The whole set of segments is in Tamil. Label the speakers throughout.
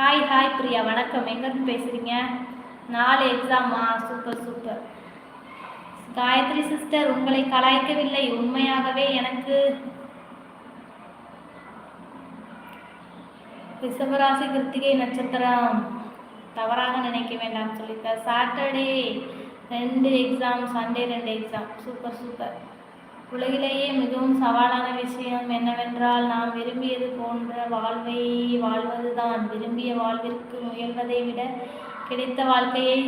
Speaker 1: ஹாய் ஹாய் பிரியா வணக்கம். எங்கேருந்து பேசுகிறீங்க நாலு எக்ஸாமா சூப்பர் சூப்பர் காயத்ரி சிஸ்டர் உங்களை கலாய்க்கவில்லை. உண்மையாகவே எனக்கு ரிஷபராசி கிருத்திகை நட்சத்திரம். தவறாக நினைக்க வேண்டாம் சொல்லியிருக்கார். சாட்டர்டே ரெண்டு எக்ஸாம் சண்டே ரெண்டு எக்ஸாம் சூப்பர் சூப்பர் உலகிலேயே மிகவும் சவாலான விஷயம் என்னவென்றால் நாம் விரும்பியது போன்ற வாழ்வை வாழ்வதுதான். விரும்பிய வாழ்விற்கு முயல்வதை விட கிடைத்த வாழ்க்கையை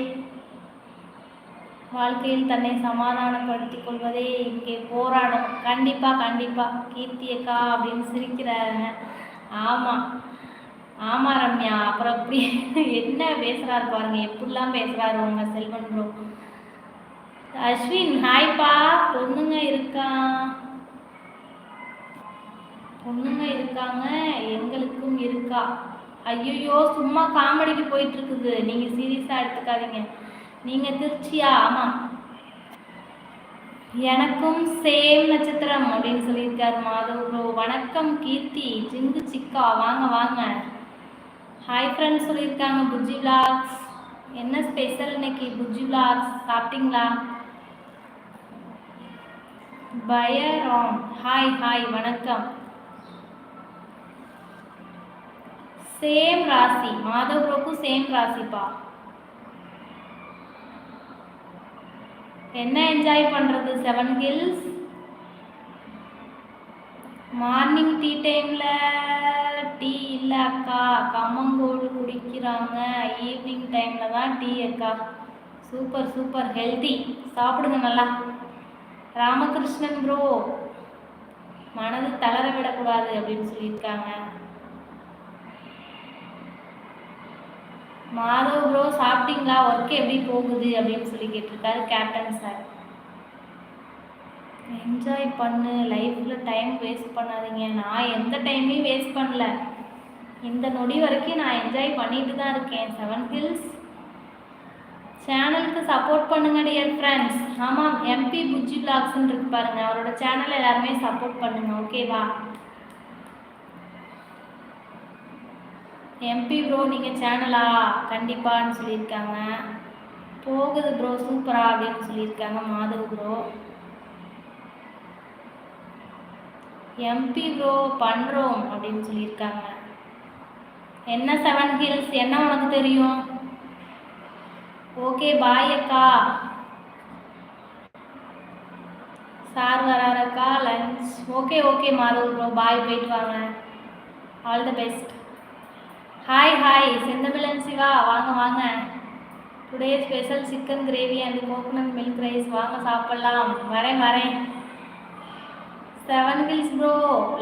Speaker 1: வாழ்க்கையில் தன்னை சமாதானப்படுத்திக் கொள்வதே இங்கே போராடும். கண்டிப்பா கண்டிப்பா. கீர்த்தியக்கா அப்படின்னு சிரிக்கிறாருங்க ஆமா ஆமா ரம்யா. அப்புறம் அப்படி என்ன பேசுறாரு பாருங்க. எப்படிலாம் பேசுறாரு உங்க செல்வன் ப்ரோ அஸ்வின் ஹாய்ப்பா பொண்ணுங்க இருக்கா? பொண்ணுங்க இருக்காங்க. எங்களுக்கும் இருக்கா? ஐயோ சும்மா காமெடிக்கு போயிட்டு இருக்குது நீங்க சீரியஸா எடுத்துக்காதீங்க. நீங்க திருச்சியா? ஆமா. எனக்கும் சேம் நட்சத்திரம் அப்படின்னு சொல்லியிருக்காரு மாதவ் ப்ரோ வணக்கம் கீர்த்தி. ஜிங்கு சிக்கா. வாங்க வாங்க. ஹாய் ஃப்ரெண்ட்ஸ் சொல்லியிருக்காங்க புஜ்ஜி விளாக்ஸ் என்ன ஸ்பெஷல் இன்னைக்கு புஜ்ஜி விளாக்ஸ் சாப்பிட்டீங்களா? பயராம். ஹாய் ஹாய் வணக்கம். சேம் ராசி. மாதவ் ப்ரோக்கும் சேம் ராசிப்பா. என்ன என்ஜாய் பண்ணுறது செவன் ஹில்ஸ் மார்னிங் டீ டைமில் டீ இல்லை அக்கா. கம்மங்கூழ் குடிக்கிறாங்க. ஈவினிங் டைமில் தான் டீ அக்கா. சூப்பர் சூப்பர் ஹெல்தி சாப்பிடுங்க நல்லா. ராமகிருஷ்ணன் ப்ரோ மனது தளர விடக்கூடாது அப்படின்னு சொல்லியிருக்காங்க. மாதவ் ப்ரோ சாப்பிட்டீங்களா? ஒர்க் எப்படி போகுது? அப்படின்னு சொல்லி கேட்டிருக்காரு கேப்டன் சார் என்ஜாய் பண்ணு. லைஃப்பில் டைம் வேஸ்ட் பண்ணாதீங்க. நான் எந்த டைமையும் வேஸ்ட் பண்ணல. இந்த நொடி வரைக்கும் நான் என்ஜாய் பண்ணிட்டு தான் இருக்கேன். செவன் ஹில்ஸ் சேனலுக்கு சப்போர்ட் பண்ணுங்க டியர் ஃப்ரெண்ட்ஸ் ஆமாம் எம்பி புஜி பிளாக்ஸ்ன்னு இருக்கு பாருங்க. அவரோட சேனல் எல்லாருமே சப்போர்ட் பண்ணுங்க ஓகேவா எம்பி ப்ரோ நீங்கள் சேனலா கண்டிப்பான்னு சொல்லியிருக்காங்க. போகுது ப்ரோ சூப்பரா அப்படின்னு சொல்லியிருக்காங்க மாதவ் ப்ரோ எம்பி ப்ரோ பண்ணுறோம் அப்படின்னு சொல்லியிருக்காங்க. என்ன செவன் ஹில்ஸ் என்ன உனக்கு தெரியும்? ஓகே பாய் அக்கா. Sir வராரக்கா lunch okay okay Madhav bro bye போயிட்டு வாங்க. All the best hi hi Senthamizhan Siva வாங்க வாங்க. Today special chicken gravy and coconut milk rice வாங்க சாப்பிட்லாம். வரேன் வரேன். செவன் ஹில்ஸ் ப்ரோ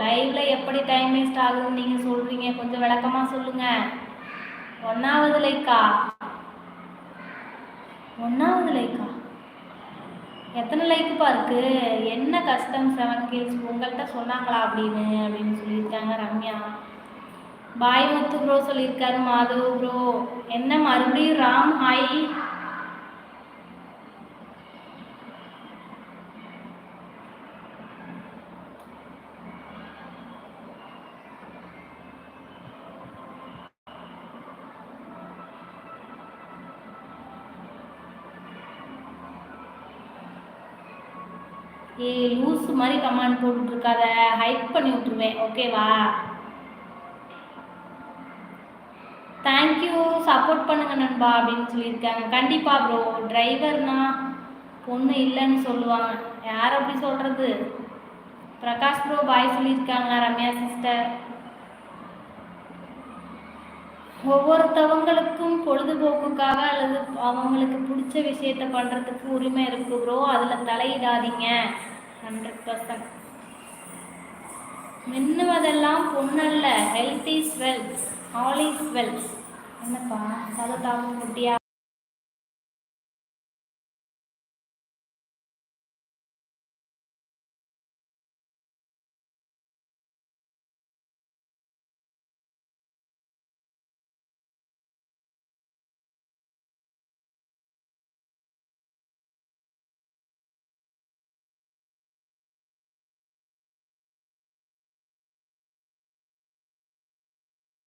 Speaker 1: லைவ்ல எப்படி டைம் வேஸ்ட் ஆகுதுன்னு நீங்கள் சொல்கிறீங்க கொஞ்சம் விளக்கமாக சொல்லுங்கள் ஒன்றாவது லைக்கா? ஒன்றாவது லைக்கா எத்தனை லைக்குப்பா இருக்கு? என்ன கஷ்டம் செவன் கேஸ் உங்கள்கிட்ட சொன்னாங்களா அப்படின்னு அப்படின்னு சொல்லியிருக்காங்க ரம்யா. பாய் முத்து ப்ரோ சொல்லியிருக்காரு மாதவ் ப்ரோ என்ன மறுபடியும் ராம் ஹாய் ஏ லூஸ் மாதிரி கமாண்ட் போட்டுட்ருக்காத. ஹைட் பண்ணி விட்ருவேன் ஓகேவா தேங்க்யூ சப்போர்ட் பண்ணுங்க நண்பா அப்படின்னு சொல்லியிருக்காங்க. கண்டிப்பாக ப்ரோ டிரைவர்னா பொண்ணு இல்லைன்னு சொல்லுவாங்க. யார் அப்படி சொல்கிறது பிரகாஷ் ப்ரோ பாய் சொல்லியிருக்காங்க ரம்யா சிஸ்டர் ஒவ்வொருத்தவங்களுக்கும் பொழுதுபோக்குக்காக அல்லது அவங்களுக்கு பிடிச்ச விஷயத்த பண்ணுறதுக்கு உரிமை இருக்கு ப்ரோ அதில் தலையிடாதீங்க. ஹண்ட்ரட் பர்சன்ட் மின்னுவதெல்லாம் பொண்ணல்ல health is wealth all is wealth என்னப்பா? தலை முட்டியா